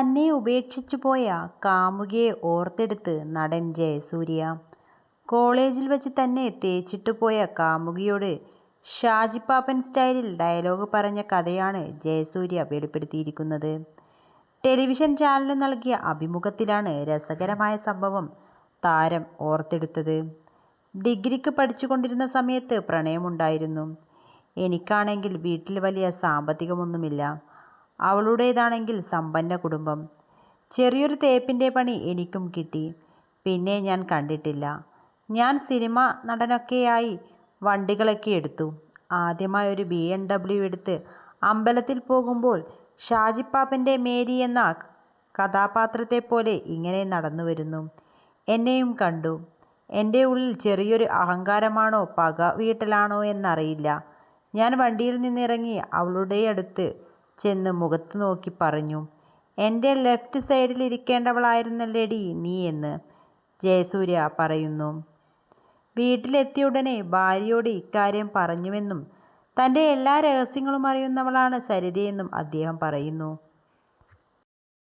തന്നെ ഉപേക്ഷിച്ചു പോയ കാമുകിയെ ഓർത്തെടുത്ത് നടൻ ജയസൂര്യ. കോളേജിൽ വെച്ച് തന്നെ തേച്ചിട്ടു പോയ കാമുകിയോട് ഷാജിപ്പാപ്പൻ സ്റ്റൈലിൽ ഡയലോഗ് പറഞ്ഞ കഥയാണ് ജയസൂര്യ വെളിപ്പെടുത്തിയിരിക്കുന്നത്. ടെലിവിഷൻ ചാനലിന് നൽകിയ അഭിമുഖത്തിലാണ് രസകരമായ സംഭവം താരം ഓർത്തെടുത്തത്. ഡിഗ്രിക്ക് പഠിച്ചുകൊണ്ടിരുന്ന സമയത്ത് പ്രണയമുണ്ടായിരുന്നു. എനിക്കാണെങ്കിൽ വീട്ടിൽ വലിയ സാമ്പത്തികമൊന്നുമില്ല. അവളുടേതാണെങ്കിൽ സമ്പന്ന കുടുംബം. ചെറിയൊരു തേപ്പിന്റെ പണി എനിക്കും കിട്ടി. പിന്നെ ഞാൻ കണ്ടിട്ടില്ല. ഞാൻ സിനിമ നടനൊക്കെയായി വണ്ടികളൊക്കെ എടുത്തു. ആദ്യമായി ഒരു ബി എം ഡബ്ല്യു എടുത്ത് അമ്പലത്തിൽ പോകുമ്പോൾ ഷാജിപ്പാപ്പന്റെ മേരി എന്ന കഥാപാത്രത്തെ പോലെ ഇങ്ങനെ നടന്നു വരുന്നു എന്നെയും കണ്ടു. എന്റെ ഉള്ളിൽ ചെറിയൊരു അഹങ്കാരമാണോ പക വീട്ടലാണോ എന്നറിയില്ല. ഞാൻ വണ്ടിയിൽ നിന്നിറങ്ങി അവളുടെയടുത്ത് ചെന്ന് മുഖത്ത് നോക്കി പറഞ്ഞു എന്റെ ലെഫ്റ്റ് സൈഡിൽ ഇരിക്കേണ്ടവളായിരുന്നല്ലേടി നീ എന്ന്" ജയസൂര്യ പറയുന്നു. വീട്ടിലെത്തിയ ഉടനെ ഭാര്യയോട് ഇക്കാര്യം പറഞ്ഞുവെന്നും തന്റെ എല്ലാ രഹസ്യങ്ങളും അറിയുന്നവളാണ് സരിതയെന്നും അദ്ദേഹം പറയുന്നു.